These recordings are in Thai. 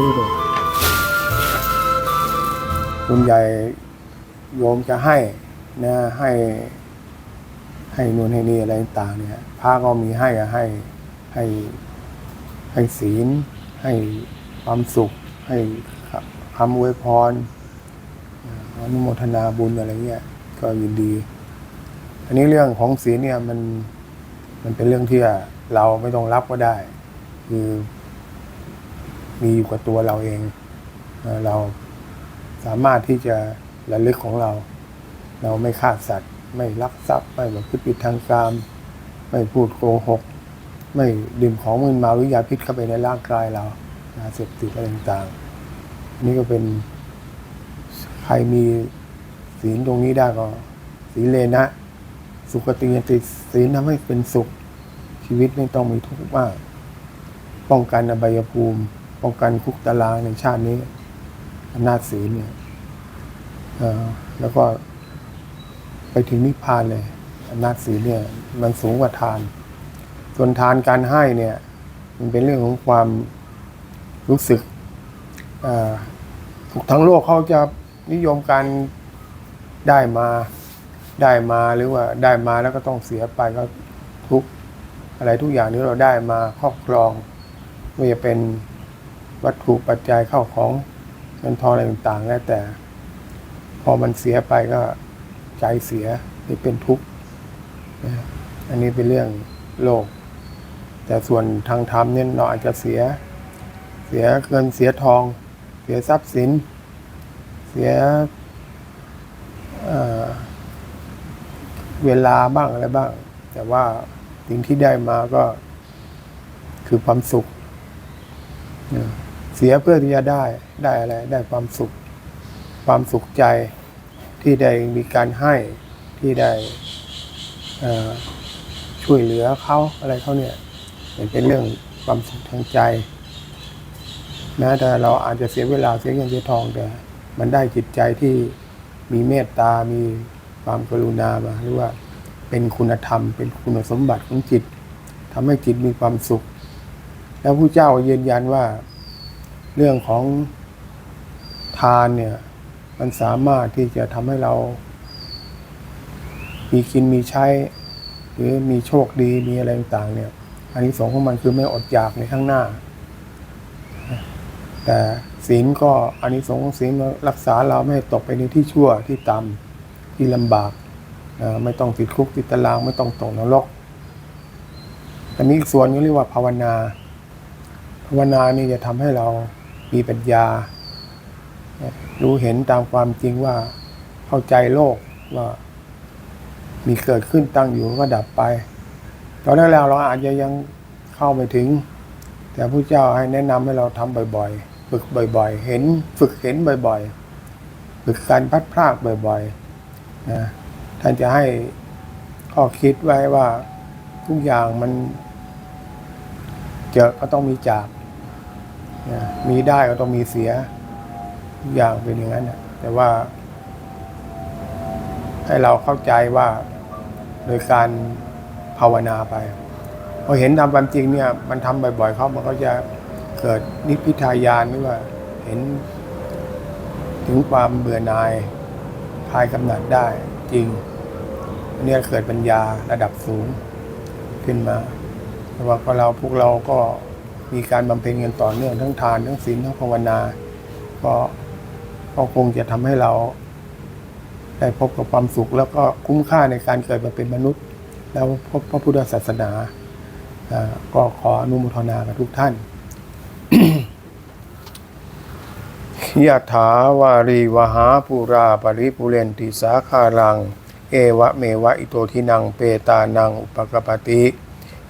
นี่เลยคุณใหญ่โยมจะให้นะให้ ให้นู่นให้นี่อะไรต่างเนี่ยพระก็มีให้ให้ ให้ ให้ศีล ให้ความสุข ให้คำอวยพรอนุโมทนาบุญอะไรเงี้ยก็ยินดี อันนี้เรื่องของศีลเนี่ยมันมันเป็นเรื่องที่เราไม่ต้องรับก็ได้ คือ มีอยู่กับตัวเราเอง เราสามารถที่จะระลึกของเรา เราไม่ฆ่าสัตว์ ไม่ลักทรัพย์ ไม่ประพฤติผิดทางกามไม่พูดโกหก ไม่ดื่มของมึนเมาหรือยาพิษเข้าไปในร่างกายเรายาเสพติดอะไรต่างๆ นี่ก็เป็นใครมีศีลตรงนี้ได้ก็ศีลเลนะ สุขติยติศีลทำให้เป็นสุขชีวิตไม่ต้องมีทุกข์มาก ป้องกันอบายภูมิ ป้องกันคุกตารางในชาตินี้อำนาจศีลเนี่ยแล้วก็ไปถึงนิพพานเลยอำนาจศีลเนี่ยมันสูงกว่าทาน ส่วนทานการให้เนี่ย มันเป็นเรื่องของความรู้สึกทุกทั้งโลกเขาจะนิยมการได้มาได้มาหรือว่าได้มาแล้วก็ต้องเสียไปก็ทุกอะไรทุกอย่างที่เราได้มาครอบครองไม่ว่าจะเป็น วัตถุปัจจัยเข้าของเงินทองอะไรต่างๆแล้วแต่ พอมันเสียไปก็ใจเสียนี่เป็นทุกข์อันนี้เป็นเรื่องโลก แต่ส่วนทางธรรมเนี่ยเราอาจจะเสีย เสียเงินเสียทอง เสียทรัพย์สิน เสียเวลาบ้างอะไรบ้าง แต่ว่าสิ่งที่ได้มาก็คือความสุขนะ เสียเพื่อที่จะได้ได้อะไรได้ความสุข ความสุขใจที่ได้มีการให้ที่ได้ช่วยเหลือเขาอะไรเขาเนี่ยเป็นเรื่องความสุขทางใจแม้แต่เราอาจจะเสียเวลาเสียเงินเสียทองแต่มันได้จิตใจที่มีเมตตา มีความกรุณามาหรือว่าเป็นคุณธรรม เป็นคุณสมบัติของจิตทำให้จิตมีความสุข แล้วผู้เจ้ายืนยันว่า เรื่องของทานเนี่ย มันสามารถที่จะทำให้เรา มีกินมีใช้ หรือมีโชคดีมีอะไรต่างเนี่ย อันนี้สงส์ของมันคือไม่อดอยากในข้างหน้า แต่ศีลก็อันนี้สงส์ของศีลรักษาเราไม่ให้ตกไปในที่ชั่วที่ต่ำที่ลำบากไม่ต้องติดคุกติดตารางไม่ต้องตกนรกอันนี้อีกส่วนนึงเรียกว่าภาวนา ภาวนานี่จะทำให้เรา มีปัญญา รู้เห็นตามความจริงว่าเข้าใจโลกว่า มีเกิดขึ้นตั้งอยู่ก็ดับไป ตอนแรกๆเราอาจจะยังเข้าไม่ถึง แต่พระเจ้าให้แนะนำให้เราทำบ่อยๆ ฝึกบ่อย ๆ เห็นฝึกเห็นบ่อยๆ ฝึกการพัดพรากบ่อยๆนะท่านจะให้ข้อคิดไว้ว่าทุกอย่างมันเจอก็ต้องมีจาก นะมีได้ก็ต้องมีเสียทุกอย่างเป็นอย่างนั้นนะแต่ว่า ให้เราเข้าใจว่าโดยการภาวนาไปพอเห็นตามความจริงเนี่ย มันทำบ่อยๆเขามันก็จะเกิดนิพพิทายานหรือว่า เห็นถึงความเบื่อหน่ายคลายกำหนัดได้จริงอันนี้เกิดปัญญาระดับสูงขึ้นมาแต่ว่าพอเราพวกเราก็ มีการบำเพ็ญกันต่อเนื่องทั้งทานทั้งศีลทั้งภาวนา ก็ก็คงจะทำให้เรา ได้พบกับความสุข แล้วก็คุ้มค่าในการเกิดมาเป็นมนุษย์ แล้วพบพระพุทธศาสนาก็ขออนุโมทนากับทุกท่านยะถาวารีวหาปุราปริปุเรนติสาคารัง เอวะเมวะอิโตทินังเปตานัง อุปกปติ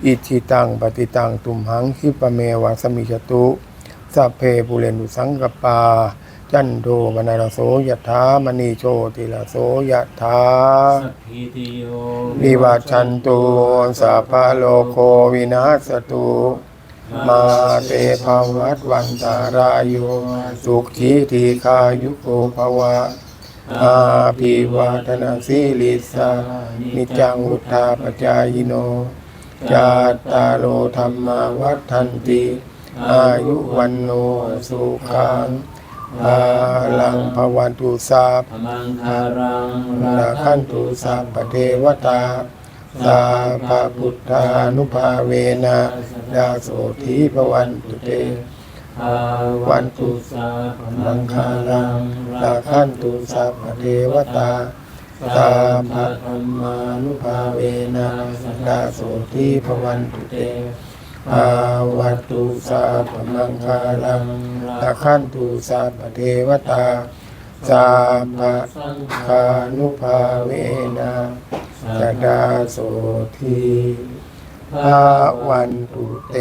อิทิตังปฏิตังตุมหังคิปะเมวะสมิจตุสัพเพปุเรนุสังกปา จันโทมนาลโสยะถามณีโชติลโสยะถาสัพพิติโยวิวัชชันตุสัพพะโลโควินาศตุมาเตภวัตวันตารายโยสุขีทีคายุโกภวะอาภิวาทนาสีลิสานิจังวุธาปจายโน จาตาโลธรรมาวัฏันติ อายุวันโนสุขังอาลังภวันตุสาปอมังคารังนาขันตุสัพพเทวตาสาภาพุทธานุภาเวนะดาโสธีภวันตุเตอาวันตุสาพมังคารังงนาขันตุสัพพเทวตา สาภาธรรมานุภาเวนะดาโสธีภวันตุเตอาวัตุสัพพมังคารังนาขันตุสัพเทวตาสาภาคานุภาเวนะจดาโสธีภาวันตุเต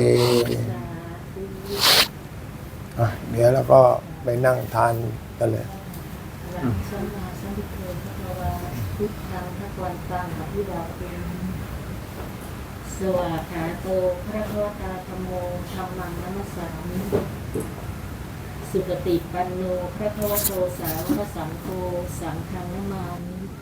อะเดี๋ยวแล้วก็ไปนั่งทานกันเลย พุทโธพระวาพุทธังพระวันตังอภิวาเป็นสวากขาโตพระวตาธรรมโมธรรมังนัมสสามิสุปฏิปันโนพระควโตสาวกสังโฆสังฆนามามิ